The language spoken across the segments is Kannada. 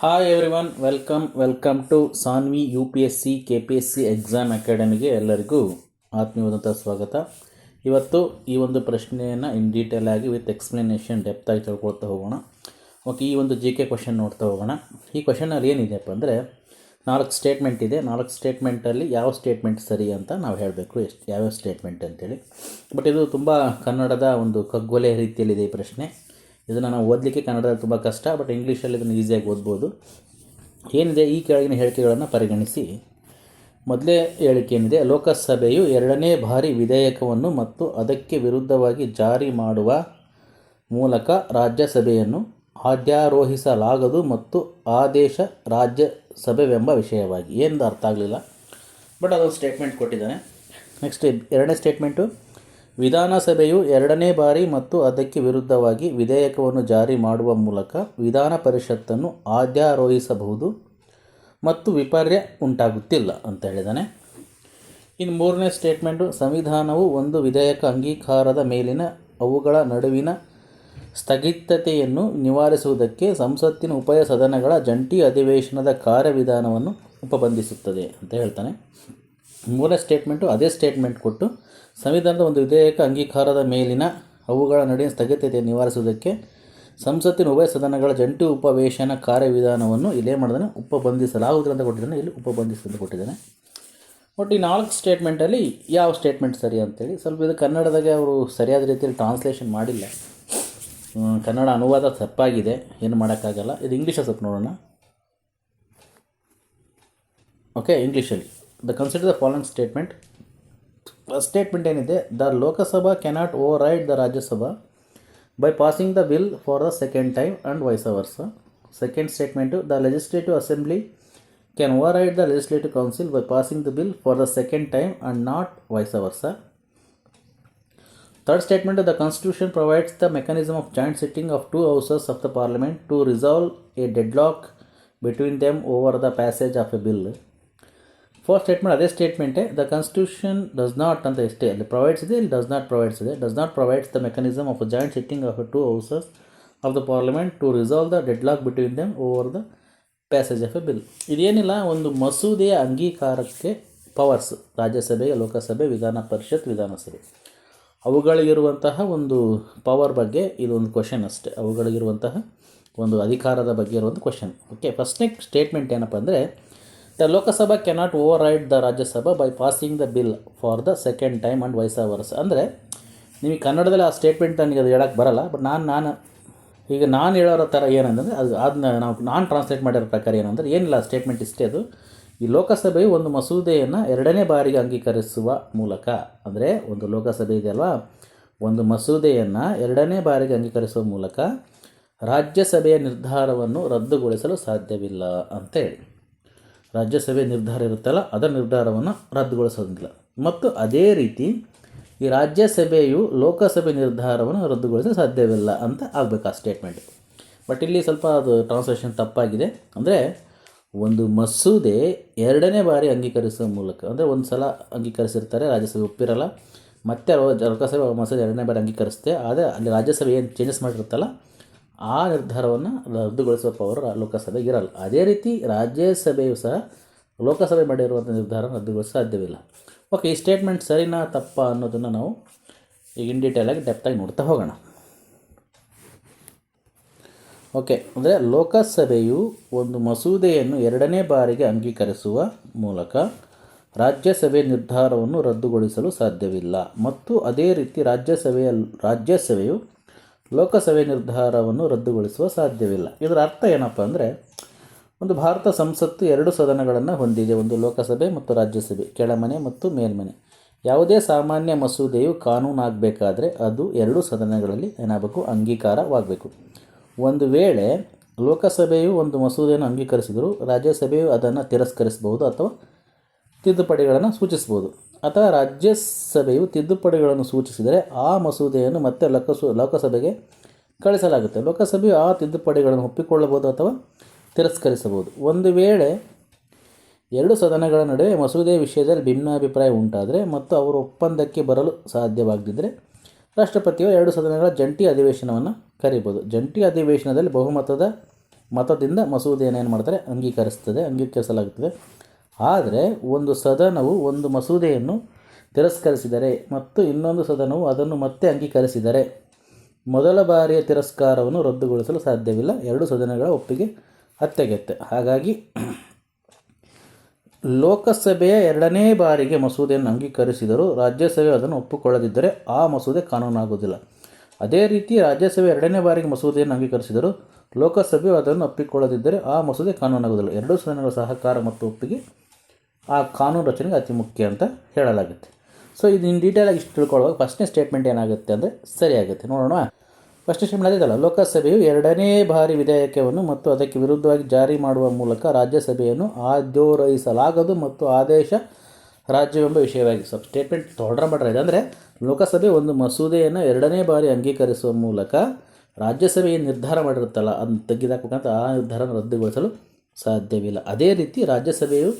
Hi everyone welcome welcome to Saanvi U P S C K P S C exam ಅಕಾಡೆಮಿಗೆ ಎಲ್ಲರಿಗೂ ಆತ್ಮೀಯವಾದಂಥ ಸ್ವಾಗತ. ಇವತ್ತು ಈ ಒಂದು ಪ್ರಶ್ನೆಯನ್ನು ಇನ್ ಡೀಟೇಲ್ ಆಗಿ ವಿತ್ ಎಕ್ಸ್ಪ್ಲನೇಷನ್ ಡೆಪ್ತ್ ಆಗಿ ತಿಳ್ಕೊಳ್ತಾ ಹೋಗೋಣ. ಓಕೆ ಈ ಒಂದು ಜಿ ಕೆ ಕ್ವಶನ್ ನೋಡ್ತಾ ಹೋಗೋಣ. ಈ ಕ್ವಶನಲ್ಲಿ ಏನಿದೆಪ್ಪ ಅಂದರೆ, ನಾಲ್ಕು ಸ್ಟೇಟ್ಮೆಂಟ್ ಇದೆ. ನಾಲ್ಕು ಸ್ಟೇಟ್ಮೆಂಟಲ್ಲಿ ಯಾವ ಸ್ಟೇಟ್ಮೆಂಟ್ ಸರಿ ಅಂತ ನಾವು ಹೇಳಬೇಕು. ಎಷ್ಟು, ಯಾವ್ಯಾವ ಸ್ಟೇಟ್ಮೆಂಟ್ ಅಂತೇಳಿ. ಬಟ್ ಇದು ತುಂಬ ಕನ್ನಡದ ಒಂದು ಕಗ್ಗೊಲೆ ರೀತಿಯಲ್ಲಿದೆ ಈ ಪ್ರಶ್ನೆ. ಇದನ್ನು ನಾವು ಓದಲಿಕ್ಕೆ ಕನ್ನಡದಲ್ಲಿ ತುಂಬ ಕಷ್ಟ ಬಟ್ ಇಂಗ್ಲೀಷಲ್ಲಿ ಇದನ್ನು ಈಸಿಯಾಗಿ ಓದ್ಬೋದು. ಏನಿದೆ? ಈ ಕೆಳಗಿನ ಹೇಳಿಕೆಗಳನ್ನು ಪರಿಗಣಿಸಿ. ಮೊದಲೇ ಹೇಳಿಕೆ ಏನಿದೆ? ಲೋಕಸಭೆಯು ಎರಡನೇ ಬಾರಿ ವಿಧೇಯಕವನ್ನು ಮತ್ತು ಅದಕ್ಕೆ ವಿರುದ್ಧವಾಗಿ ಜಾರಿ ಮಾಡುವ ಮೂಲಕ ರಾಜ್ಯಸಭೆಯನ್ನು ಆದ್ಯಾರೋಹಿಸಲಾಗದು ಮತ್ತು ಆದೇಶ ರಾಜ್ಯಸಭೆವೆಂಬ ವಿಷಯವಾಗಿ. ಏನು ಅರ್ಥ ಆಗಲಿಲ್ಲ. ಬಟ್ ಅದೊಂದು ಸ್ಟೇಟ್ಮೆಂಟ್ ಕೊಟ್ಟಿದ್ದಾನೆ. ನೆಕ್ಸ್ಟ್ ಎರಡನೇ ಸ್ಟೇಟ್ಮೆಂಟು ವಿಧಾನಸಭೆಯು ಎರಡನೇ ಬಾರಿ ಮತ್ತು ಅದಕ್ಕೆ ವಿರುದ್ಧವಾಗಿ ವಿಧೇಯಕವನ್ನು ಜಾರಿ ಮಾಡುವ ಮೂಲಕ ವಿಧಾನ ಪರಿಷತ್ತನ್ನು ಆದ್ಯಾರೋಹಿಸಬಹುದು ಮತ್ತು ವಿಪರ್ಯ ಉಂಟಾಗುತ್ತಿಲ್ಲ ಅಂತ ಹೇಳಿದಾನೆ. ಇನ್ನು ಮೂರನೇ ಸ್ಟೇಟ್ಮೆಂಟು, ಸಂವಿಧಾನವು ಒಂದು ವಿಧೇಯಕ ಅಂಗೀಕಾರದ ಮೇಲಿನ ಅವುಗಳ ನಡುವಿನ ಸ್ಥಗಿತತೆಯನ್ನು ನಿವಾರಿಸುವುದಕ್ಕೆ ಸಂಸತ್ತಿನ ಉಭಯ ಸದನಗಳ ಜಂಟಿ ಅಧಿವೇಶನದ ಕಾರ್ಯವಿಧಾನವನ್ನು ಉಪಬಂಧಿಸುತ್ತದೆ ಅಂತ ಹೇಳ್ತಾನೆ. ಮೂರನೇ ಸ್ಟೇಟ್ಮೆಂಟು, ಅದೇ ಸ್ಟೇಟ್ಮೆಂಟ್ ಕೊಟ್ಟು ಸಂವಿಧಾನದ ಒಂದು ವಿಧೇಯಕ ಅಂಗೀಕಾರದ ಮೇಲಿನ ಅವುಗಳ ನಡುವಿನ ಸ್ಥಗಿತತೆಯನ್ನು ನಿವಾರಿಸುವುದಕ್ಕೆ ಸಂಸತ್ತಿನ ಉಭಯ ಸದನಗಳ ಜಂಟಿ ಉಪವೇಶನ ಕಾರ್ಯವಿಧಾನವನ್ನು ಇಲ್ಲೇ ಮಾಡಿದಾನೆ ಉಪಬಂಧಿಸಲಾಗುವುದಿಲ್ಲ ಅಂತ ಕೊಟ್ಟಿದ್ದಾನೆ. ಇಲ್ಲಿ ಉಪಬಂಧಿಸಿ ಅಂತ ಕೊಟ್ಟಿದ್ದಾನೆ. ಒಟ್ಟು ಈ ನಾಲ್ಕು ಸ್ಟೇಟ್ಮೆಂಟಲ್ಲಿ ಯಾವ ಸ್ಟೇಟ್ಮೆಂಟ್ ಸರಿ ಅಂತೇಳಿ ಸ್ವಲ್ಪ ಇದು ಕನ್ನಡದಾಗೆ ಅವರು ಸರಿಯಾದ ರೀತಿಯಲ್ಲಿ ಟ್ರಾನ್ಸ್ಲೇಷನ್ ಮಾಡಿಲ್ಲ. ಕನ್ನಡ ಅನುವಾದ ತಪ್ಪಾಗಿದೆ. ಏನು ಮಾಡೋಕ್ಕಾಗಲ್ಲ. ಇದು ಇಂಗ್ಲೀಷಲ್ಲಿ ಸ್ವಲ್ಪ ನೋಡೋಣ. ಓಕೆ ಇಂಗ್ಲೀಷಲ್ಲಿ the consider the following statement statement ಏನಿದೆ the Lok Sabha cannot override the Rajya Sabha by passing the bill for the second time and vice versa second statement the legislative assembly can override the legislative council by passing the bill for the second time and not vice versa Third statement the Constitution provides the mechanism of joint sitting of two houses of the Parliament to resolve a deadlock between them over the passage of a bill. Fourth statement ಅದೇ ಸ್ಟೇಟ್ಮೆಂಟೇ ದ ಕಾನ್ಸ್ಟಿಟ್ಯೂಷನ್ ಡಸ್ ನಾಟ್ ಅಂತ ಎಷ್ಟೇ, ಅಲ್ಲಿ ಪ್ರೊವೈಡ್ಸ್ ಇದೆ, ಇಲ್ಲಿ ಡಸ್ ನಾಟ್ ಪ್ರೊವೈಡ್ಸ್ ಇದೆ. Does not provides the mechanism of joint sitting of two houses of the parliament to resolve the deadlock between them over the passage of a bill ಇದೇನಿಲ್ಲ, ಒಂದು ಮಸೂದೆಯ ಅಂಗೀಕಾರಕ್ಕೆ ಪವರ್ಸ್ ರಾಜ್ಯಸಭೆ, ಲೋಕಸಭೆ, ವಿಧಾನ ಪರಿಷತ್, ವಿಧಾನಸಭೆ. ಅವುಗಳಿಗಿರುವಂತಹ ಒಂದು ಪವರ್ ಬಗ್ಗೆ ಇದೊಂದು ಕ್ವಶನ್ ಅಷ್ಟೇ. ಅವುಗಳಿಗಿರುವಂತಹ ಒಂದು ಅಧಿಕಾರದ ಬಗ್ಗೆ ಇರುವಂಥ ಕ್ವಶನ್ ಓಕೆ ಫಸ್ಟ್ನೇ ಸ್ಟೇಟ್ಮೆಂಟ್ ಏನಪ್ಪ ಅಂದರೆ the Lok Sabha cannot override the Rajya Sabha by passing the bill for the second time and vice versa ಅಂದರೆ ನಿಮಗೆ ಕನ್ನಡದಲ್ಲಿ ಆ ಸ್ಟೇಟ್ಮೆಂಟ್ ನನಗೆ ಅದು ಹೇಳಕ್ಕೆ ಬರಲ್ಲ ಬಟ್ ನಾನು ನಾನು, ಈಗ ನಾನು ಹೇಳೋರ ಥರ ಏನಂದರೆ, ಅದು ಅದನ್ನ ನಾವು, ನಾನು ಟ್ರಾನ್ಸ್ಲೇಟ್ ಮಾಡಿರೋ ಪ್ರಕಾರ ಏನಂದರೆ, ಏನಿಲ್ಲ ಸ್ಟೇಟ್ಮೆಂಟ್ ಇಷ್ಟೇ ಅದು. ಈ ಲೋಕಸಭೆಯು ಒಂದು ಮಸೂದೆಯನ್ನು ಎರಡನೇ ಬಾರಿಗೆ ಅಂಗೀಕರಿಸುವ ಮೂಲಕ, ಅಂದರೆ ಒಂದು ಲೋಕಸಭೆ ಇದೆಯಲ್ವಾ ಒಂದು ಮಸೂದೆಯನ್ನು ಎರಡನೇ ಬಾರಿಗೆ ಅಂಗೀಕರಿಸುವ ಮೂಲಕ ರಾಜ್ಯಸಭೆಯ ನಿರ್ಧಾರವನ್ನು ರದ್ದುಗೊಳಿಸಲು ಸಾಧ್ಯವಿಲ್ಲ ಅಂತೇಳಿ ರಾಜ್ಯಸಭೆ ನಿರ್ಧಾರ ಇರುತ್ತಲ್ಲ, ಅದರ ನಿರ್ಧಾರವನ್ನು ರದ್ದುಗೊಳಿಸೋದಿಲ್ಲ. ಮತ್ತು ಅದೇ ರೀತಿ ಈ ರಾಜ್ಯಸಭೆಯು ಲೋಕಸಭೆ ನಿರ್ಧಾರವನ್ನು ರದ್ದುಗೊಳಿಸಲು ಸಾಧ್ಯವಿಲ್ಲ ಅಂತ ಆಗಬೇಕು ಆ ಸ್ಟೇಟ್ಮೆಂಟ್ ಬಟ್ ಇಲ್ಲಿ ಸ್ವಲ್ಪ ಅದು ಟ್ರಾನ್ಸ್ಲೇಷನ್ ತಪ್ಪಾಗಿದೆ. ಅಂದರೆ ಒಂದು ಮಸೂದೆ ಎರಡನೇ ಬಾರಿ ಅಂಗೀಕರಿಸುವ ಮೂಲಕ, ಅಂದರೆ ಒಂದು ಸಲ ಅಂಗೀಕರಿಸಿರ್ತಾರೆ, ರಾಜ್ಯಸಭೆ ಒಪ್ಪಿರಲ್ಲ. ಮತ್ತೆ ಲೋಕಸಭೆ ಮಸೂದೆ ಎರಡನೇ ಬಾರಿ ಅಂಗೀಕರಿಸುತ್ತೆ. ಆದರೆ ಅಲ್ಲಿ ರಾಜ್ಯಸಭೆ ಏನು ಚೇಂಜಸ್ ಮಾಡಿರುತ್ತಲ್ಲ ಆ ನಿರ್ಧಾರವನ್ನು ರದ್ದುಗೊಳಿಸುವ ಪವರ್ ಲೋಕಸಭೆಗೆ ಇರಲ್ಲ. ಅದೇ ರೀತಿ ರಾಜ್ಯಸಭೆಯು ಸಹ ಲೋಕಸಭೆ ಮಾಡಿರುವಂಥ ನಿರ್ಧಾರ ರದ್ದುಗೊಳಿಸಲು ಸಾಧ್ಯವಿಲ್ಲ. ಓಕೆ ಈ ಸ್ಟೇಟ್ಮೆಂಟ್ ಸರಿನಾ ತಪ್ಪ ಅನ್ನೋದನ್ನು ನಾವು ಈಗ ಇನ್ ಡೀಟೇಲಾಗಿ ಡೆಪ್ತಾಗಿ ನೋಡ್ತಾ ಹೋಗೋಣ. ಓಕೆ ಅಂದರೆ ಲೋಕಸಭೆಯು ಒಂದು ಮಸೂದೆಯನ್ನು ಎರಡನೇ ಬಾರಿಗೆ ಅಂಗೀಕರಿಸುವ ಮೂಲಕ ರಾಜ್ಯಸಭೆ ನಿರ್ಧಾರವನ್ನು ರದ್ದುಗೊಳಿಸಲು ಸಾಧ್ಯವಿಲ್ಲ. ಮತ್ತು ಅದೇ ರೀತಿ ರಾಜ್ಯಸಭೆಯ ರಾಜ್ಯಸಭೆಯು ಲೋಕಸಭೆ ನಿರ್ಧಾರವನ್ನು ರದ್ದುಗೊಳಿಸುವ ಸಾಧ್ಯವಿಲ್ಲ. ಇದರ ಅರ್ಥ ಏನಪ್ಪ ಅಂದರೆ, ಒಂದು ಭಾರತ ಸಂಸತ್ತು ಎರಡು ಸದನಗಳನ್ನು ಹೊಂದಿದೆ. ಒಂದು ಲೋಕಸಭೆ ಮತ್ತು ರಾಜ್ಯಸಭೆ, ಕೆಳಮನೆ ಮತ್ತು ಮೇಲ್ಮನೆ. ಯಾವುದೇ ಸಾಮಾನ್ಯ ಮಸೂದೆಯು ಕಾನೂನಾಗಬೇಕಾದ್ರೆ ಅದು ಎರಡು ಸದನಗಳಲ್ಲಿ ಏನಾಗಬೇಕು? ಅಂಗೀಕಾರವಾಗಬೇಕು. ಒಂದು ವೇಳೆ ಲೋಕಸಭೆಯು ಒಂದು ಮಸೂದೆಯನ್ನು ಅಂಗೀಕರಿಸಿದರೂ ರಾಜ್ಯಸಭೆಯು ಅದನ್ನು ತಿರಸ್ಕರಿಸಬಹುದು ಅಥವಾ ತಿದ್ದುಪಡಿಗಳನ್ನು ಸೂಚಿಸಬಹುದು ಅಥವಾ ರಾಜ್ಯಸಭೆಯು ತಿದ್ದುಪಡಿಗಳನ್ನು ಸೂಚಿಸಿದರೆ ಆ ಮಸೂದೆಯನ್ನು ಮತ್ತೆ ಲೋಕಸು, ಲೋಕಸಭೆಗೆ ಕಳಿಸಲಾಗುತ್ತೆ. ಲೋಕಸಭೆಯು ಆ ತಿದ್ದುಪಡಿಗಳನ್ನು ಒಪ್ಪಿಕೊಳ್ಳಬಹುದು ಅಥವಾ ತಿರಸ್ಕರಿಸಬಹುದು. ಒಂದು ವೇಳೆ ಎರಡು ಸದನಗಳ ನಡುವೆ ಮಸೂದೆ ವಿಷಯದಲ್ಲಿ ಭಿನ್ನಾಭಿಪ್ರಾಯ ಉಂಟಾದರೆ ಮತ್ತು ಅವರು ಒಪ್ಪಂದಕ್ಕೆ ಬರಲು ಸಾಧ್ಯವಾಗದಿದ್ದರೆ ರಾಷ್ಟ್ರಪತಿಯು ಎರಡು ಸದನಗಳ ಜಂಟಿ ಅಧಿವೇಶನವನ್ನು ಕರೀಬೋದು ಜಂಟಿ ಅಧಿವೇಶನದಲ್ಲಿ ಬಹುಮತದ ಮತದಿಂದ ಮಸೂದೆಯನ್ನು ಏನು ಮಾಡ್ತಾರೆ? ಅಂಗೀಕರಿಸ್ತದೆ, ಅಂಗೀಕರಿಸಲಾಗುತ್ತದೆ. ಆದರೆ ಒಂದು ಸದನವು ಒಂದು ಮಸೂದೆಯನ್ನು ತಿರಸ್ಕರಿಸಿದರೆ ಮತ್ತು ಇನ್ನೊಂದು ಸದನವು ಅದನ್ನು ಮತ್ತೆ ಅಂಗೀಕರಿಸಿದರೆ ಮೊದಲ ಬಾರಿಯ ತಿರಸ್ಕಾರವನ್ನು ರದ್ದುಗೊಳಿಸಲು ಸಾಧ್ಯವಿಲ್ಲ. ಎರಡು ಸದನಗಳ ಒಪ್ಪಿಗೆ ಅತ್ಯಗತ್ಯ. ಹಾಗಾಗಿ ಲೋಕಸಭೆಯ ಎರಡನೇ ಬಾರಿಗೆ ಮಸೂದೆಯನ್ನು ಅಂಗೀಕರಿಸಿದರೂ ರಾಜ್ಯಸಭೆ ಅದನ್ನು ಒಪ್ಪಿಕೊಳ್ಳದಿದ್ದರೆ ಆ ಮಸೂದೆ ಕಾನೂನಾಗುವುದಿಲ್ಲ. ಅದೇ ರೀತಿ ರಾಜ್ಯಸಭೆ ಎರಡನೇ ಬಾರಿಗೆ ಮಸೂದೆಯನ್ನು ಅಂಗೀಕರಿಸಿದರೂ ಲೋಕಸಭೆಯು ಅದನ್ನು ಒಪ್ಪಿಕೊಳ್ಳದಿದ್ದರೆ ಆ ಮಸೂದೆ ಕಾನೂನಾಗುವುದಿಲ್ಲ. ಎರಡೂ ಸದನಗಳ ಸಹಕಾರ ಮತ್ತು ಒಪ್ಪಿಗೆ ಆ ಕಾನೂನು ರಚನೆಗೆ ಅತಿ ಮುಖ್ಯ ಅಂತ ಹೇಳಲಾಗುತ್ತೆ. ಸೊ ಇದು ಇನ್ ಆಗಿ ಇಷ್ಟು ತಿಳ್ಕೊಳ್ಳುವಾಗ ಫಸ್ಟ್ನೇ ಸ್ಟೇಟ್ಮೆಂಟ್ ಏನಾಗುತ್ತೆ ಅಂದರೆ ಸರಿಯಾಗುತ್ತೆ. ನೋಡೋಣ. ಫಸ್ಟ್ ಸ್ಟೇಟ್ಮೆಂಟ್ ಇದಲ್ಲ, ಲೋಕಸಭೆಯು ಎರಡನೇ ಬಾರಿ ವಿಧೇಯಕವನ್ನು ಮತ್ತು ಅದಕ್ಕೆ ವಿರುದ್ಧವಾಗಿ ಜಾರಿ ಮಾಡುವ ಮೂಲಕ ರಾಜ್ಯಸಭೆಯನ್ನು ಆದ್ಯೋರಯಿಸಲಾಗದು ಮತ್ತು ಆದೇಶ ರಾಜ್ಯವೆಂಬ ವಿಷಯವಾಗಿ. ಸ್ವಲ್ಪ ಸ್ಟೇಟ್ಮೆಂಟ್ ತೊಡ್ರ ಮಾಡ್ರೆ. ಅಂದರೆ ಲೋಕಸಭೆ ಒಂದು ಮಸೂದೆಯನ್ನು ಎರಡನೇ ಬಾರಿ ಅಂಗೀಕರಿಸುವ ಮೂಲಕ ರಾಜ್ಯಸಭೆ ಏನು ನಿರ್ಧಾರ ಮಾಡಿರುತ್ತಲ್ಲ, ಅದನ್ನು ತೆಗೆದಾಕಬೇಕಂತ ಆ ನಿರ್ಧಾರವನ್ನು ರದ್ದುಗೊಳಿಸಲು ಸಾಧ್ಯವಿಲ್ಲ. ಅದೇ ರೀತಿ ರಾಜ್ಯಸಭೆಯು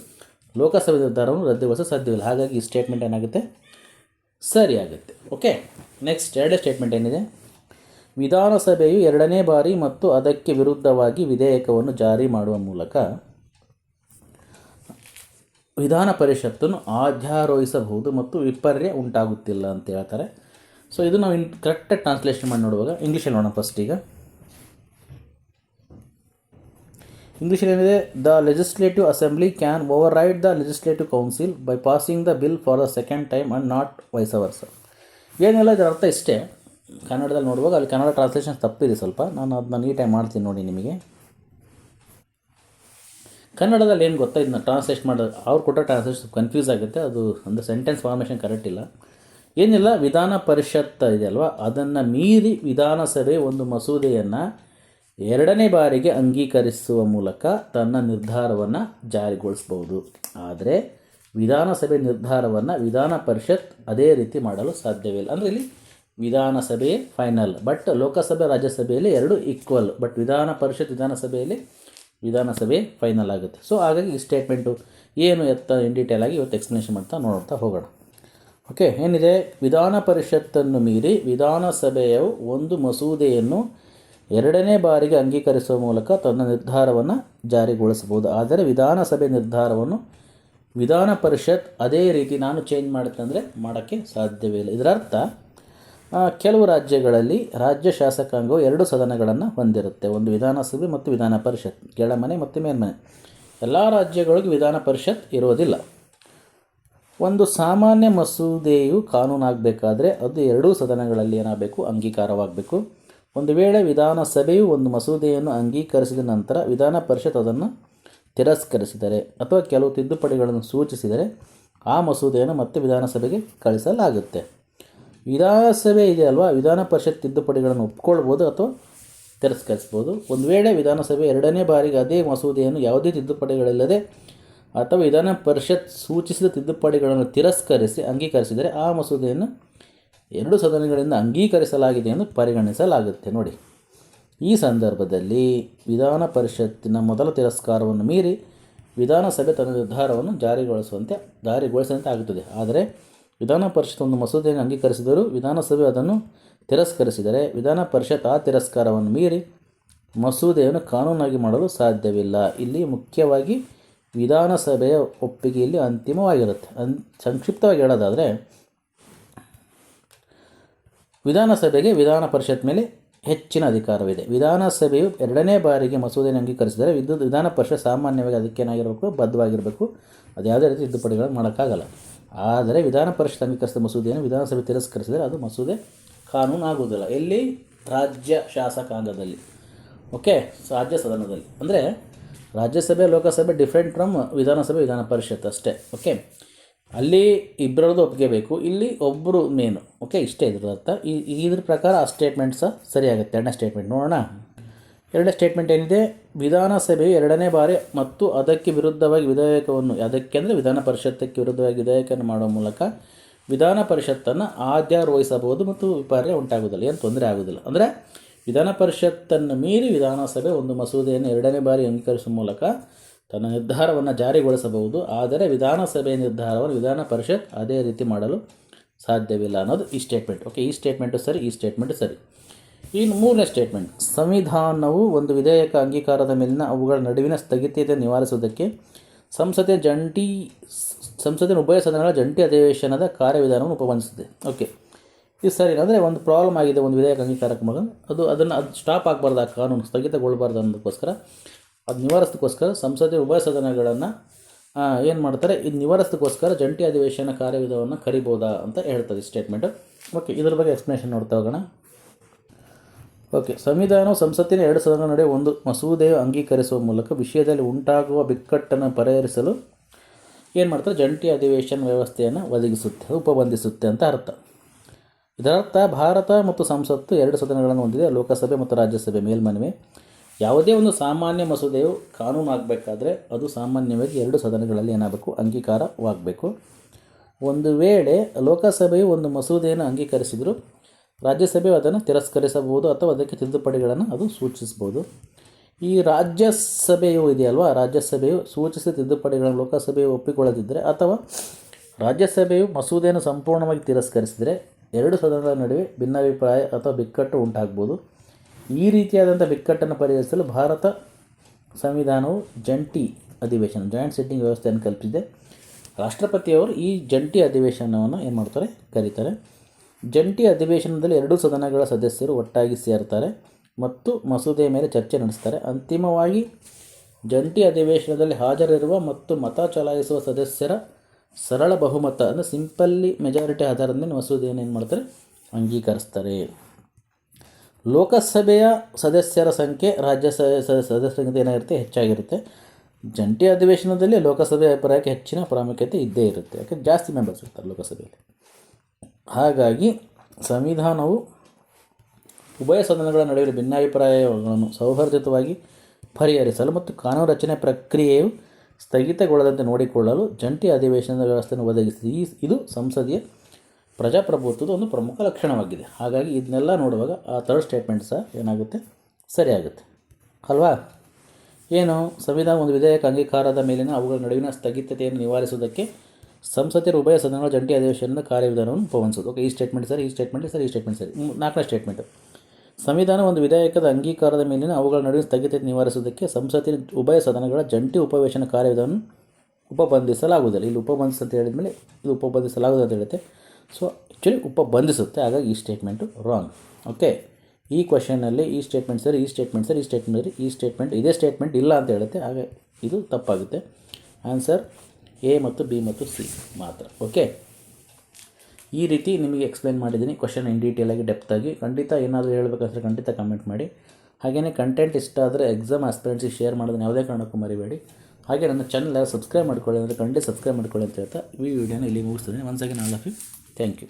ಲೋಕಸಭೆ ನಿರ್ಧಾರವನ್ನು ರದ್ದುಗೊಳಿಸಲು ಸಾಧ್ಯವಿಲ್ಲ. ಹಾಗಾಗಿ ಈ ಸ್ಟೇಟ್ಮೆಂಟ್ ಏನಾಗುತ್ತೆ? ಸರಿ ಆಗುತ್ತೆ ಓಕೆ ನೆಕ್ಸ್ಟ್ ಎರಡನೇ ಸ್ಟೇಟ್ಮೆಂಟ್ ಏನಿದೆ? ವಿಧಾನಸಭೆಯು ಎರಡನೇ ಬಾರಿ ಮತ್ತು ಅದಕ್ಕೆ ವಿರುದ್ಧವಾಗಿ ವಿಧೇಯಕವನ್ನು ಜಾರಿ ಮಾಡುವ ಮೂಲಕ ವಿಧಾನ ಪರಿಷತ್ತನ್ನು ಆಧ್ಯಾರೋಹಿಸಬಹುದು ಮತ್ತು ವಿಪರ್ಯ ಉಂಟಾಗುತ್ತಿಲ್ಲ ಅಂತ ಹೇಳ್ತಾರೆ. ಸೊ ಇದು ನಾವು ಇನ್ ಕರೆಕ್ಟಾಗಿ ಟ್ರಾನ್ಸ್ಲೇಷನ್ ಮಾಡಿ ನೋಡುವಾಗ ಇಂಗ್ಲೀಷಲ್ಲಿ ನೋಡೋಣ ಫಸ್ಟ್ ಈಗ. ಇಂಗ್ಲೀಷಲ್ಲಿ ಏನಿದೆ the legislative assembly can override the legislative council by passing the bill for the second time and not vice versa ಏನಿಲ್ಲ ಇದರ ಅರ್ಥ ಇಷ್ಟೇ. ಕನ್ನಡದಲ್ಲಿ ನೋಡುವಾಗ ಅಲ್ಲಿ ಕನ್ನಡ ಟ್ರಾನ್ಸ್ಲೇಷನ್ ತಪ್ಪಿದೆ ಸ್ವಲ್ಪ. ನಾನು ಅದನ್ನ ನೀಟಾಗಿ ಮಾಡ್ತೀನಿ ನೋಡಿ ನಿಮಗೆ. ಕನ್ನಡದಲ್ಲಿ ಏನು ಗೊತ್ತಾ, ಇದನ್ನ ಟ್ರಾನ್ಸ್ಲೇಟ್ ಮಾಡೋದು ಅವ್ರು ಕೊಟ್ಟ ಟ್ರಾನ್ಸ್ಲೇಷನ್ ಕನ್ಫ್ಯೂಸ್ ಆಗುತ್ತೆ. ಅದು ಅಂದರೆ ಸೆಂಟೆನ್ಸ್ ಫಾರ್ಮೇಷನ್ ಕರೆಕ್ಟ್ ಇಲ್ಲ. ಏನಿಲ್ಲ, ವಿಧಾನ ಪರಿಷತ್ ಇದೆ ಅಲ್ವಾ? ಅದನ್ನು ಮೀರಿ ವಿಧಾನಸಭೆ ಒಂದು ಮಸೂದೆಯನ್ನು ಎರಡನೇ ಬಾರಿಗೆ ಅಂಗೀಕರಿಸುವ ಮೂಲಕ ತನ್ನ ನಿರ್ಧಾರವನ್ನು ಜಾರಿಗೊಳಿಸಬಹುದು. ಆದರೆ ವಿಧಾನಸಭೆ ನಿರ್ಧಾರವನ್ನು ವಿಧಾನ ಪರಿಷತ್ ಅದೇ ರೀತಿ ಮಾಡಲು ಸಾಧ್ಯವಿಲ್ಲ. ಅಂದರೆ ಇಲ್ಲಿ ವಿಧಾನಸಭೆ ಫೈನಲ್ ಬಟ್ ಲೋಕಸಭೆ, ರಾಜ್ಯಸಭೆಯಲ್ಲಿ ಎರಡು ಈಕ್ವಲ್ ಬಟ್ ವಿಧಾನ ಪರಿಷತ್ ವಿಧಾನಸಭೆಯಲ್ಲಿ ವಿಧಾನಸಭೆ ಫೈನಲ್ ಆಗುತ್ತೆ. ಸೊ ಹಾಗಾಗಿ ಈ ಸ್ಟೇಟ್ಮೆಂಟು ಏನು ಎತ್ತ ಇನ್ ಡೀಟೇಲ್ ಆಗಿ ಇವತ್ತು ಎಕ್ಸ್ಪ್ಲನೇಷನ್ ಮಾಡ್ತಾ ನೋಡ್ತಾ ಹೋಗೋಣ. ಓಕೆ ಏನಿದೆ? ವಿಧಾನ ಪರಿಷತ್ತನ್ನು ಮೀರಿ ವಿಧಾನಸಭೆಯು ಒಂದು ಮಸೂದೆಯನ್ನು ಎರಡನೇ ಬಾರಿಗೆ ಅಂಗೀಕರಿಸುವ ಮೂಲಕ ತನ್ನ ನಿರ್ಧಾರವನ್ನು ಜಾರಿಗೊಳಿಸಬಹುದು. ಆದರೆ ವಿಧಾನಸಭೆ ನಿರ್ಧಾರವನ್ನು ವಿಧಾನ ಪರಿಷತ್ ಅದೇ ರೀತಿ ನಾನು ಚೇಂಜ್ ಮಾಡುತ್ತಂದರೆ ಮಾಡೋಕ್ಕೆ ಸಾಧ್ಯವಿಲ್ಲ ಇದರರ್ಥ ಆ, ಕೆಲವು ರಾಜ್ಯಗಳಲ್ಲಿ ರಾಜ್ಯ ಶಾಸಕಾಂಗವು ಎರಡು ಸದನಗಳನ್ನು ಹೊಂದಿರುತ್ತೆ. ಒಂದು ವಿಧಾನಸಭೆ ಮತ್ತು ವಿಧಾನ ಪರಿಷತ್ ಕೆಳಮನೆ ಮತ್ತು ಮೇಲ್ಮನೆ. ಎಲ್ಲ ರಾಜ್ಯಗಳಿಗೂ ವಿಧಾನ ಪರಿಷತ್ ಇರೋದಿಲ್ಲ ಒಂದು ಸಾಮಾನ್ಯ ಮಸೂದೆಯು ಕಾನೂನಾಗಬೇಕಾದ್ರೆ ಅದು ಎರಡೂ ಸದನಗಳಲ್ಲಿ ಏನಾಗಬೇಕು? ಅಂಗೀಕಾರವಾಗಬೇಕು. ಒಂದು ವೇಳೆ ವಿಧಾನಸಭೆಯು ಒಂದು ಮಸೂದೆಯನ್ನು ಅಂಗೀಕರಿಸಿದ ನಂತರ ವಿಧಾನ ಪರಿಷತ್ ಅದನ್ನು ತಿರಸ್ಕರಿಸಿದರೆ ಅಥವಾ ಕೆಲವು ತಿದ್ದುಪಡಿಗಳನ್ನು ಸೂಚಿಸಿದರೆ ಆ ಮಸೂದೆಯನ್ನು ಮತ್ತೆ ವಿಧಾನಸಭೆಗೆ ಕಳಿಸಲಾಗುತ್ತೆ. ವಿಧಾನಸಭೆ ಇದೆ ಅಲ್ವಾ? ವಿಧಾನ ಪರಿಷತ್ ತಿದ್ದುಪಡಿಗಳನ್ನು ಒಪ್ಕೊಳ್ಬೋದು ಅಥವಾ ತಿರಸ್ಕರಿಸ್ಬೋದು. ಒಂದು ವೇಳೆ ವಿಧಾನಸಭೆ ಎರಡನೇ ಬಾರಿಗೆ ಅದೇ ಮಸೂದೆಯನ್ನು ಯಾವುದೇ ತಿದ್ದುಪಡಿಗಳಿಲ್ಲದೆ ಅಥವಾ ವಿಧಾನ ಪರಿಷತ್ ಸೂಚಿಸಿದ ತಿದ್ದುಪಡಿಗಳನ್ನು ತಿರಸ್ಕರಿಸಿ ಅಂಗೀಕರಿಸಿದರೆ ಆ ಮಸೂದೆಯನ್ನು ಎರಡು ಸದನಗಳಿಂದ ಅಂಗೀಕರಿಸಲಾಗಿದೆ ಎಂದು ಪರಿಗಣಿಸಲಾಗುತ್ತೆ. ನೋಡಿ, ಈ ಸಂದರ್ಭದಲ್ಲಿ ವಿಧಾನ ಪರಿಷತ್ತಿನ ಮೊದಲ ತಿರಸ್ಕಾರವನ್ನು ಮೀರಿ ವಿಧಾನಸಭೆ ತನ್ನ ನಿರ್ಧಾರವನ್ನು ಜಾರಿಗೊಳಿಸುವಂತೆ ಜಾರಿಗೊಳಿಸುವಂತೆ ಆಗುತ್ತದೆ. ಆದರೆ, ವಿಧಾನ ಪರಿಷತ್ ಒಂದು ಮಸೂದೆಯನ್ನು ಅಂಗೀಕರಿಸಿದರೂ ವಿಧಾನಸಭೆ ಅದನ್ನು ತಿರಸ್ಕರಿಸಿದರೆ, ವಿಧಾನ ಪರಿಷತ್ ಆ ತಿರಸ್ಕಾರವನ್ನು ಮೀರಿ ಮಸೂದೆಯನ್ನು ಕಾನೂನಾಗಿ ಮಾಡಲು ಸಾಧ್ಯವಿಲ್ಲ. ಇಲ್ಲಿ ಮುಖ್ಯವಾಗಿ ವಿಧಾನಸಭೆಯ ಒಪ್ಪಿಗೆಯಲ್ಲಿ ಅಂತಿಮವಾಗಿರುತ್ತೆ. ಅನ್, ಸಂಕ್ಷಿಪ್ತವಾಗಿ ಹೇಳೋದಾದರೆ ವಿಧಾನಸಭೆಗೆ ವಿಧಾನ ಪರಿಷತ್ ಮೇಲೆ ಹೆಚ್ಚಿನ ಅಧಿಕಾರವಿದೆ. ವಿಧಾನಸಭೆಯು ಎರಡನೇ ಬಾರಿಗೆ ಮಸೂದೆಯನ್ನು ಅಂಗೀಕರಿಸಿದರೆ ವಿದ್ಯುತ್ ವಿಧಾನ ಪರಿಷತ್ ಸಾಮಾನ್ಯವಾಗಿ ಅದಕ್ಕೇನಾಗಿರಬೇಕು? ಬದ್ಧವಾಗಿರಬೇಕು. ಅದು ಯಾವುದೇ ರೀತಿ ತಿದ್ದುಪಡಿಗಳನ್ನು ಮಾಡೋಕ್ಕಾಗಲ್ಲ. ಆದರೆ ವಿಧಾನ ಪರಿಷತ್ ಅಂಗೀಕರಿಸಿದ ಮಸೂದೆಯನ್ನು ವಿಧಾನಸಭೆ ತಿರಸ್ಕರಿಸಿದರೆ ಅದು ಮಸೂದೆ ಕಾನೂನು ಆಗುವುದಿಲ್ಲ ಎಲ್ಲಿ? ರಾಜ್ಯ ಶಾಸಕಾಂಗದಲ್ಲಿ ಓಕೆ? ರಾಜ್ಯ ಸದನದಲ್ಲಿ. ಅಂದರೆ ರಾಜ್ಯಸಭೆ, ಲೋಕಸಭೆ ಡಿಫ್ರೆಂಟ್ ಫ್ರಮ್ ವಿಧಾನಸಭೆ, ವಿಧಾನ ಪರಿಷತ್ ಅಷ್ಟೇ. ಓಕೆ? ಅಲ್ಲಿ ಇಬ್ಬರದ್ದು ಒಪ್ಪಿಗೆ ಬೇಕು, ಇಲ್ಲಿ ಒಬ್ಬರು ಮೇನು. ಓಕೆ ಇಷ್ಟೇ ಇದ್ರ ಅರ್ಥ. ಇದ್ರ ಪ್ರಕಾರ ಆ ಸ್ಟೇಟ್ಮೆಂಟ್ ಸಹ ಸರಿಯಾಗುತ್ತೆ. ಎರಡನೇ ಸ್ಟೇಟ್ಮೆಂಟ್ ನೋಡೋಣ. ಎರಡನೇ ಸ್ಟೇಟ್ಮೆಂಟ್ ಏನಿದೆ? ವಿಧಾನಸಭೆಯು ಎರಡನೇ ಬಾರಿ ಮತ್ತು ಅದಕ್ಕೆ ವಿರುದ್ಧವಾಗಿ ವಿಧೇಯಕವನ್ನು ಅದಕ್ಕೆ ಅಂದರೆ ವಿಧಾನ ಪರಿಷತ್ತಕ್ಕೆ ವಿರುದ್ಧವಾಗಿ ವಿಧೇಯಕವನ್ನು ಮಾಡುವ ಮೂಲಕ ವಿಧಾನ ಪರಿಷತ್ತನ್ನು ಆದ್ಯಾರೋಹಿಸಬಹುದು ಮತ್ತು ವಿಪರ್ಯ ಉಂಟಾಗುವುದಿಲ್ಲ. ಏನು ತೊಂದರೆ ಆಗುವುದಿಲ್ಲ. ಅಂದರೆ ವಿಧಾನ ಪರಿಷತ್ತನ್ನು ಮೀರಿ ವಿಧಾನಸಭೆ ಒಂದು ಮಸೂದೆಯನ್ನು ಎರಡನೇ ಬಾರಿ ಅಂಗೀಕರಿಸುವ ಮೂಲಕ ತನ್ನ ನಿರ್ಧಾರವನ್ನು ಜಾರಿಗೊಳಿಸಬಹುದು, ಆದರೆ ವಿಧಾನಸಭೆ ನಿರ್ಧಾರವನ್ನು ವಿಧಾನ ಪರಿಷತ್ ಅದೇ ರೀತಿ ಮಾಡಲು ಸಾಧ್ಯವಿಲ್ಲ ಅನ್ನೋದು ಈ ಸ್ಟೇಟ್ಮೆಂಟ್ ಓಕೆ ಈ ಸ್ಟೇಟ್ಮೆಂಟು ಸರಿ, ಈ ಸ್ಟೇಟ್ಮೆಂಟು ಸರಿ. ಇನ್ನು ಮೂರನೇ ಸ್ಟೇಟ್ಮೆಂಟ್ ಸಂವಿಧಾನವು ಒಂದು ವಿಧೇಯಕ ಅಂಗೀಕಾರದ ಮೇಲಿನ ಅವುಗಳ ನಡುವಿನ ಸ್ಥಗಿತತೆ ನಿವಾರಿಸುವುದಕ್ಕೆ ಸಂಸತ್ತಿನ ಜಂಟಿ ಸಂಸತ್ತಿನ ಉಭಯ ಸದನಗಳ ಜಂಟಿ ಅಧಿವೇಶನದ ಕಾರ್ಯವಿಧಾನವನ್ನು ಉಪಬಂಧಿಸುತ್ತದೆ. ಓಕೆ ಇದು ಸರಿ, ಅಂದರೆ ಒಂದು ಪ್ರಾಬ್ಲಮ್ ಆಗಿದೆ, ಒಂದು ವಿಧೇಯಕ ಅಂಗೀಕಾರಕ್ಕೆ ಮಗ ಅದು ಅದನ್ನು ಅದು ಸ್ಟಾಪ್ ಆಗಬಾರ್ದು, ಆ ಕಾನೂನು ಸ್ಥಗಿತಗೊಳ್ಬಾರ್ದು ಅನ್ನೋದಕ್ಕೋಸ್ಕರ ಅದು ನಿವಾರಿಸೋದಕ್ಕೋಸ್ಕರ ಸಂಸದೀಯ ಉಭಯ ಸದನಗಳನ್ನು ಏನು ಮಾಡ್ತಾರೆ? ಇದು ನಿವಾರಿಸೋದಕ್ಕೋಸ್ಕರ ಜಂಟಿ ಅಧಿವೇಶನ ಕಾರ್ಯವಿಧವನ್ನು ಕರಿಬೋದಾ ಅಂತ ಹೇಳ್ತದೆ ಸ್ಟೇಟ್ಮೆಂಟು ಓಕೆ ಇದ್ರ ಬಗ್ಗೆ ಎಕ್ಸ್ಪ್ಲನೇಷನ್ ನೋಡ್ತಾ ಹೋಗೋಣ. ಓಕೆ ಸಂವಿಧಾನವು ಸಂಸತ್ತಿನ ಎರಡು ಸದನಗಳ ನಡುವೆ ಒಂದು. ಮಸೂದೆಯು ಅಂಗೀಕರಿಸುವ ಮೂಲಕ ವಿಷಯದಲ್ಲಿ ಉಂಟಾಗುವ ಬಿಕ್ಕಟ್ಟನ್ನು ಪರಿಹರಿಸಲು ಏನು ಮಾಡ್ತಾರೆ? ಜಂಟಿ ಅಧಿವೇಶನ ವ್ಯವಸ್ಥೆಯನ್ನು ಒದಗಿಸುತ್ತೆ ಉಪಬಂಧಿಸುತ್ತೆ ಅಂತ ಅರ್ಥ. ಇದರರ್ಥ, ಭಾರತ ಮತ್ತು ಸಂಸತ್ತು ಎರಡು ಸದನಗಳನ್ನು ಹೊಂದಿದೆ. ಲೋಕಸಭೆ ಮತ್ತು ರಾಜ್ಯಸಭೆ ಮೇಲ್ಮನವಿ. ಯಾವುದೇ ಒಂದು ಸಾಮಾನ್ಯ ಮಸೂದೆಯು ಕಾನೂನು ಆಗಬೇಕಾದ್ರೆ ಅದು ಸಾಮಾನ್ಯವಾಗಿ ಎರಡು ಸದನಗಳಲ್ಲಿ ಏನಾಗಬೇಕು? ಅಂಗೀಕಾರವಾಗಬೇಕು. ಒಂದು ವೇಳೆ ಲೋಕಸಭೆಯು ಒಂದು ಮಸೂದೆಯನ್ನು ಅಂಗೀಕರಿಸಿದರೂ ರಾಜ್ಯಸಭೆಯು ಅದನ್ನು ತಿರಸ್ಕರಿಸಬಹುದು ಅಥವಾ ಅದಕ್ಕೆ ತಿದ್ದುಪಡಿಗಳನ್ನು ಅದು ಸೂಚಿಸಬಹುದು. ಈ ರಾಜ್ಯಸಭೆಯು ಇದೆಯಲ್ವಾ? ರಾಜ್ಯಸಭೆಯು ಸೂಚಿಸಿದ ತಿದ್ದುಪಡಿಗಳನ್ನು ಲೋಕಸಭೆಯು ಒಪ್ಪಿಕೊಳ್ಳದಿದ್ದರೆ ಅಥವಾ ರಾಜ್ಯಸಭೆಯು ಮಸೂದೆಯನ್ನು ಸಂಪೂರ್ಣವಾಗಿ ತಿರಸ್ಕರಿಸಿದರೆ ಎರಡು ಸದನಗಳ ನಡುವೆ ಭಿನ್ನಾಭಿಪ್ರಾಯ ಅಥವಾ ಬಿಕ್ಕಟ್ಟು ಉಂಟಾಗ್ಬೋದು ಈ ರೀತಿಯಾದಂಥ ಬಿಕ್ಕಟ್ಟನ್ನು ಪರಿಹರಿಸಲು ಭಾರತ ಸಂವಿಧಾನವು ಜಂಟಿ ಅಧಿವೇಶನ ಜಾಯಿಂಟ್ ಸಿಟ್ಟಿಂಗ್ ವ್ಯವಸ್ಥೆಯನ್ನು ಕಲ್ಪಿಸಿದೆ. ರಾಷ್ಟ್ರಪತಿಯವರು ಈ ಜಂಟಿ ಅಧಿವೇಶನವನ್ನು ಏನು ಮಾಡ್ತಾರೆ? ಕರೀತಾರೆ. ಜಂಟಿ ಅಧಿವೇಶನದಲ್ಲಿ ಎರಡೂ ಸದನಗಳ ಸದಸ್ಯರು ಒಟ್ಟಾಗಿ ಸೇರ್ತಾರೆ ಮತ್ತು ಮಸೂದೆಯ ಮೇಲೆ ಚರ್ಚೆ ನಡೆಸ್ತಾರೆ. ಅಂತಿಮವಾಗಿ ಜಂಟಿ ಅಧಿವೇಶನದಲ್ಲಿ ಹಾಜರಿರುವ ಮತ್ತು ಮತ ಚಲಾಯಿಸುವ ಸದಸ್ಯರ ಸರಳ ಬಹುಮತ, ಅಂದರೆ ಸಿಂಪಲ್ಲಿ ಮೆಜಾರಿಟಿ ಆಧಾರದ ಮೇಲೆ ಮಸೂದೆಯನ್ನು ಏನು ಮಾಡ್ತಾರೆ? ಅಂಗೀಕರಿಸ್ತಾರೆ. ಲೋಕಸಭೆಯ ಸದಸ್ಯರ ಸಂಖ್ಯೆ ರಾಜ್ಯಸಭೆಯ ಸದಸ್ಯರಿಗಿಂತ ಏನಾಗಿರುತ್ತೆ? ಹೆಚ್ಚಾಗಿರುತ್ತೆ. ಜಂಟಿ ಅಧಿವೇಶನದಲ್ಲಿ ಲೋಕಸಭೆ ಅಭಿಪ್ರಾಯಕ್ಕೆ ಹೆಚ್ಚಿನ ಪ್ರಾಮುಖ್ಯತೆ ಇದ್ದೇ ಇರುತ್ತೆ. ಯಾಕೆ? ಜಾಸ್ತಿ ಮೆಂಬರ್ಸ್ ಇರ್ತಾರೆ ಲೋಕಸಭೆಯಲ್ಲಿ. ಹಾಗಾಗಿ ಸಂವಿಧಾನವು ಉಭಯ ಸದನಗಳ ನಡುವಿನ ಭಿನ್ನಾಭಿಪ್ರಾಯಗಳನ್ನು ಸೌಹಾರ್ದಯುತವಾಗಿ ಪರಿಹರಿಸಲು ಮತ್ತು ಕಾನೂನು ರಚನೆ ಪ್ರಕ್ರಿಯೆಯು ಸ್ಥಗಿತಗೊಳ್ಳದಂತೆ ನೋಡಿಕೊಳ್ಳಲು ಜಂಟಿ ಅಧಿವೇಶನದ ವ್ಯವಸ್ಥೆಯನ್ನು ಒದಗಿಸಿದೆ ಈ, ಇದು ಸಂಸದೀಯ ಪ್ರಜಾಪ್ರಭುತ್ವದ ಒಂದು ಪ್ರಮುಖ ಲಕ್ಷಣವಾಗಿದೆ. ಹಾಗಾಗಿ ಇದನ್ನೆಲ್ಲ ನೋಡುವಾಗ ಆ ಥರ್ಡ್ ಸ್ಟೇಟ್ಮೆಂಟ್ ಸಹ ಏನಾಗುತ್ತೆ? ಸರಿಯಾಗುತ್ತೆ. ಅಲ್ವಾ? ಏನು? ಸಂವಿಧಾನ ಒಂದು ವಿಧೇಯಕ ಅಂಗೀಕಾರದ ಮೇಲಿನ ಅವುಗಳ ನಡುವಿನ ಸ್ಥಗಿತತೆಯನ್ನು ನಿವಾರಿಸುವುದಕ್ಕೆ ಸಂಸತ್ತಿನ ಉಭಯ ಸದನಗಳ ಜಂಟಿ ಅಧಿವೇಶನದ ಕಾರ್ಯವಿಧಾನವನ್ನು ಪವನಿಸೋದು ಓಕೆ, ಈ ಸ್ಟೇಟ್ಮೆಂಟ್ ಸರಿ, ಈ ಸ್ಟೇಟ್ಮೆಂಟ್ ಸರಿ, ಈ ಸ್ಟೇಟ್ಮೆಂಟ್ ಸರಿ. ನಾಲ್ಕನೇ ಸ್ಟೇಟ್ಮೆಂಟ್ ಸಂವಿಧಾನ ಒಂದು ವಿಧೇಯಕದ ಅಂಗೀಕಾರದ ಮೇಲಿನ ಅವುಗಳ ನಡುವಿನ ಸ್ಥಗಿತತೆ ನಿವಾರಿಸುವುದಕ್ಕೆ ಸಂಸತ್ತಿನ ಉಭಯ ಸದನಗಳ ಜಂಟಿ ಉಪವೇಶನ ಕಾರ್ಯವಿಧಾನವನ್ನು ಉಪಬಂಧಿಸಲಾಗುವುದಿಲ್ಲ. ಇಲ್ಲಿ ಉಪಬಂಧಿಸ ಅಂತ ಹೇಳಿದ್ಮೇಲೆ ಇದು ಉಪಬಂಧಿಸಲಾಗುವುದು ಅಂತ ಹೇಳುತ್ತೆ. ಸೊ ಆ್ಯಕ್ಚುಲಿ ಉಪಬಂಧಿಸುತ್ತೆ ಹಾಗಾಗಿ ಈ ಸ್ಟೇಟ್ಮೆಂಟು ರಾಂಗ್ ಓಕೆ ಈ ಕ್ವಶನಲ್ಲಿ ಈ ಸ್ಟೇಟ್ಮೆಂಟ್ ಸರಿ, ಈ ಸ್ಟೇಟ್ಮೆಂಟ್ ಸರಿ, ಈ ಸ್ಟೇಟ್ಮೆಂಟ್ ಸರಿ, ಈ ಸ್ಟೇಟ್ಮೆಂಟ್ ಇದೇ ಸ್ಟೇಟ್ಮೆಂಟ್ ಇಲ್ಲ ಅಂತ ಹೇಳುತ್ತೆ. ಹಾಗೆ ಇದು ತಪ್ಪಾಗುತ್ತೆ. ಆನ್ಸರ್ ಎ ಮತ್ತು ಬಿ ಮತ್ತು ಸಿ ಮಾತ್ರ. ಓಕೆ ಈ ರೀತಿ ನಿಮಗೆ ಎಕ್ಸ್ಪ್ಲೇನ್ ಮಾಡಿದ್ದೀನಿ ಕ್ವಶನ್ ಇನ್ ಡೀಟೇಲಾಗಿ ಡೆಪ್ತಾಗಿ ಖಂಡಿತ ಏನಾದರೂ ಹೇಳಬೇಕಂದ್ರೆ ಖಂಡಿತ ಕಮೆಂಟ್ ಮಾಡಿ. ಹಾಗೆಯೇ ಕಂಟೆಂಟ್ ಇಷ್ಟ ಆದರೆ ಎಕ್ಸಾಮ್ ಆಸ್ಪಿರೆಂಟ್ಸಿಗೆ ಶೇರ್ ಮಾಡೋದನ್ನ ಯಾವುದೇ ಕಾರಣಕ್ಕೂ ಮರಿಬೇಡಿ. ಹಾಗೆ ನನ್ನ ಚಾನಲ್ ಸಬ್ಸ್ಕ್ರೈಬ್ ಮಾಡ್ಕೊಳ್ಳಿ ಅಂದರೆ ಖಂಡಿತ ಸಬ್ಸ್ಕ್ರೈಬ್ ಮಾಡ್ಕೊಳ್ಳಿ ಅಂತ ಹೇಳ್ತಾ ಈ ವಿಡಿಯೋನ ಇಲ್ಲಿ ಮುಗಿಸ್ತೀನಿ. Once again all of you thank you